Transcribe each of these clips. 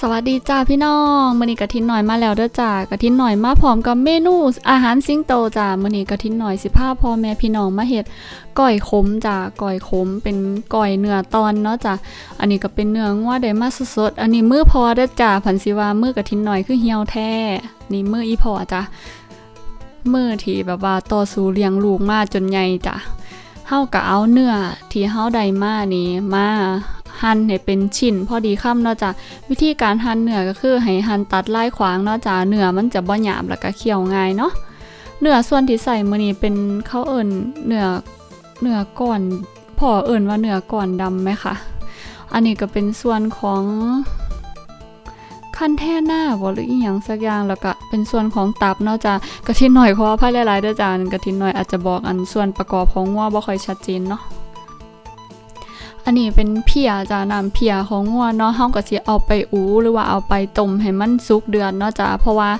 สวัสดีจ้าพี่น้องมื้อนี้กะทินหน่อยมาแล้วเด้อจ้ากะทินหน่อยมาพร้อมกับเมนูอาหารสิงโตจ้ามื้อนี้กะทินหน่อยสิพาพ่อแม่พี่น้องมาเฮ็ดก้อยขมจ้าก้อยขมเป็นก้อยเนื้อตอนเนาะจ้าอันนี้ก็เป็นเนื้องัวได้มาสดๆอันนี้มือพอเด้อจ้าผันสิว่ามือกะทินหน่อยคือเหี่ยวแท้นี่มืออีพอจ้ามือที่แบบว่าต่อสู้เลี้ยงลูกมาจนใหญ่จ้าเฮาก็เอาเนื้อที่เฮาได้มานี่มา หั่นให้เป็นชิ้นพอดีคำเนาะจ้ะวิธีการหั่นเนื้อก็คือให้หั่นตัดลายขวางเนาะจ้าเนื้อมันจะบ่หยาบแล้วก็เคี่ยวง่ายเนาะเนื้อส่วนที่ใส่มื้อนี้เป็นข้าวเอิ้นเนื้อเนื้อก้อนพ่อเอิ้นว่าเนื้อก้อนดำไหมคะอันนี้ก็เป็นส่วนของคันแท่หน้าบ่หรืออีหยังสักอย่างแล้วก็เป็นส่วนของตับเนาะจ้ากะทิหน่อยขออภัยหลายๆด้อจ้ากะทิหน่อยอาจจะบอกอันส่วนประกอบของงัวบ่ค่อยชัดเจนเนาะ อันนี้เป็นเพียจ้าน้ำเพียของงัวเนาะเฮาก็สิเอาไปอูหรือว่าเอาไปต้มให้มันสุกเดือนเนาะจ้าเพราะว่า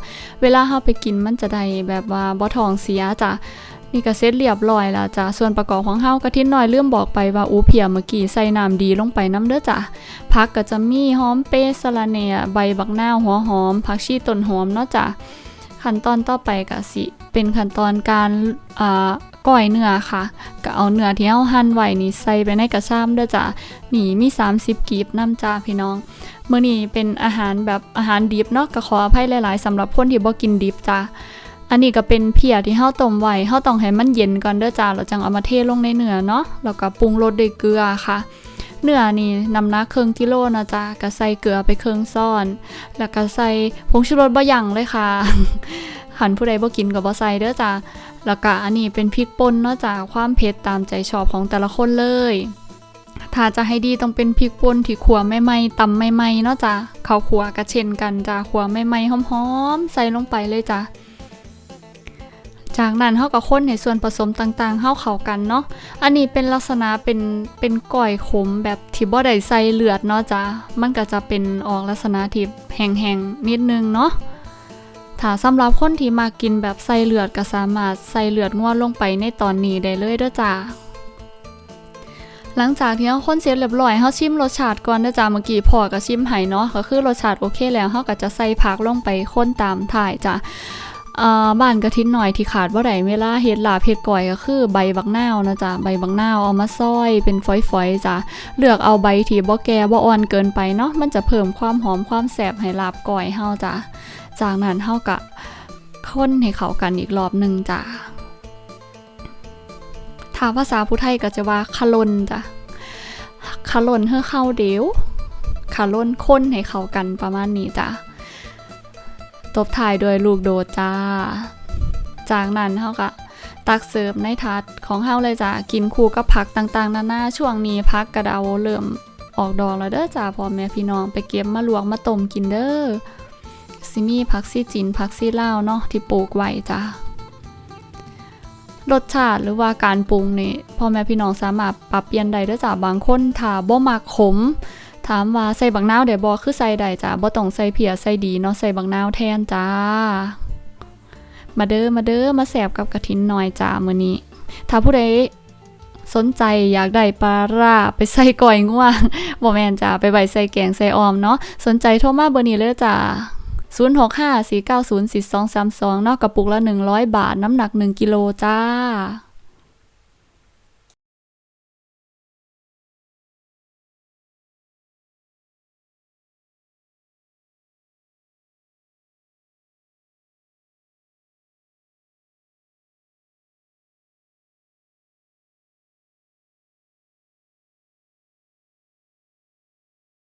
เวลาเฮาไปกินมันจะได้แบบว่าบ่ท้องเสียจ้านี่ก็เสร็จเรียบร้อยแล้วจ้าส่วนประกอบของเฮากะทินน้อยลืมบอกไปว่าอูเพียเมื่อกี้ใส่น้ำดีลงไปน้ำเด้อจ้าผักก็จะมีหอมเปสะระแหน่ใบบักหน้าหัวหอมผักชีต้นหอมเนาะจ้าขั้นตอนต่อไปก็สิ เป็นขั้นตอนการอ่า ก้อยเนื้อค่ะก็เอาเนื้อที่เฮาหั่นไว้นี่ใส่ไปในกระซ้ำเด้อจ้ะนี่มี 30กีบน้ำจ้าพี่น้องมื้อนี้เป็นอาหารแบบอาหารดิบเนาะก็ขออภัยหลาย ๆสำหรับคนที่บ่กินดิบจ้าอันนี้ก็เป็นเพียที่เฮาต้มไว้เฮาต้องให้มันเย็นก่อนเด้อจ้าแล้วจังเอามาเทลงในเนื้อเนาะแล้วก็ปรุงรสด้วยเกลือค่ะเนื้อนี่น้ำหนักครึ่งกิโลนะจ้าก็ใส่เกลือไปครึ่งซ้อน แล้วก็ใส่ผงชูรสบ่หยังเลยค่ะ หันผู้ใดบ่กินก็บ่ใส่เด้อจ้าแล้วก็อันนี้เป็นพริกป่นเนาะจ้าความเผ็ดตามใจชอบของแต่ละคนเลย ถ้าจะให้ดีต้องเป็นพริกป่นที่ขัวไม่ไหม้ตำไม่ไหม้เนาะจ้ะเขาขัวกระเช่นกันจ้ะขัวไม่ไหม้หอมๆใส่ลงไปเลยจ้ะจากนั้นเฮาก็คนในส่วนผสมต่างๆเฮาเข้ากันเนาะ อันนี้เป็นลักษณะเป็นเป็นก้อยขมแบบที่บ่ได้ใส่เลือดเนาะจ้ะมันก็จะเป็นออกลักษณะที่แห้งๆนิดนึงเนาะ ถ้าสำหรับคนที่มากินแบบใส่เลือดก็สามารถใส่เลือดงวดลงไปในตอนนี้ได้เลยด้อจ้าหลังจากที่เฮาคนเสร็จเรียบร้อยเฮาชิมรสชาติก่อนเด้อจ้าเมื่อกี้พอก็ชิมให้เนาะก็คือรสชาติโอเคแล้วเฮาก็จะใส่ผักลงไปค้นตามถ่ายจ้ะอ่าบ้านกระทินหน่อยที่ขาดบ่าได้เวลาเฮ็ดหลาเฮ็ดก้อยก็คือใบบักนาวนะจ้ะใบบักนาวเอามาซอยเป็นฝอยๆจ้ะเลือกเอาใบที่บ่แก่บ่อ่อนเกินไปเนาะมันจะเพิ่มความหอมความแซ่บให้ลาบก้อยเฮาจ้ะ จากนั้นเท่ากับค้นให้เขากันอีกรอบหนึ่งจ้ะถ้าภาษาผู้ไทยก็จะว่าคาลนจ้ะคาลนเพื่อเข้าเดียวคาลนค้นให้เขากันประมาณนี้จ้ะตบท้ายด้วยลูกโดดจ้า จากนั้นเท่ากับตักเสิร์ฟในถาดของเฮาเลยจ้ะกินคู่กับผักต่างๆ นานาช่วงนี้พักกระเดาเริ่มออกดอกแล้วเด้อจ้าพ่อแม่พี่น้องไปเก็บมาลวกมาต้มกินเด้อ ซิมีผักซี่จีนผักซี่ลาวเนาะที่ปลูกไว้จ้ะรสชาติหรือว่าการปรุงนี่พ่อแม่พี่น้องสามารถปรับเปลี่ยนได้เด้วยจ้ะบางคนถ้าบ่มักขม ถามว่าใส่บักนาวได้บ่คือใส่ได้จ้ะบ่ต้องใส่เพียใส่ดีเนาะใส่บักนาวแทนจ้า มาเด้อมาเด้อมาแสบกับกระถินหน่อยจ้ามื้อนี้ ถ้าผู้ใดสนใจอยากได้ปลาร่าไปใส่ก่อยง่วงบ่แม่นจ้าไปไว้ใส่แกงใส่ออมเนาะสนใจโทรมาเบอร์นี้เลยจ้า 065 490 4232เนาะกระปุกละ 100 บาท น้ำหนัก 1 กิโลจ้า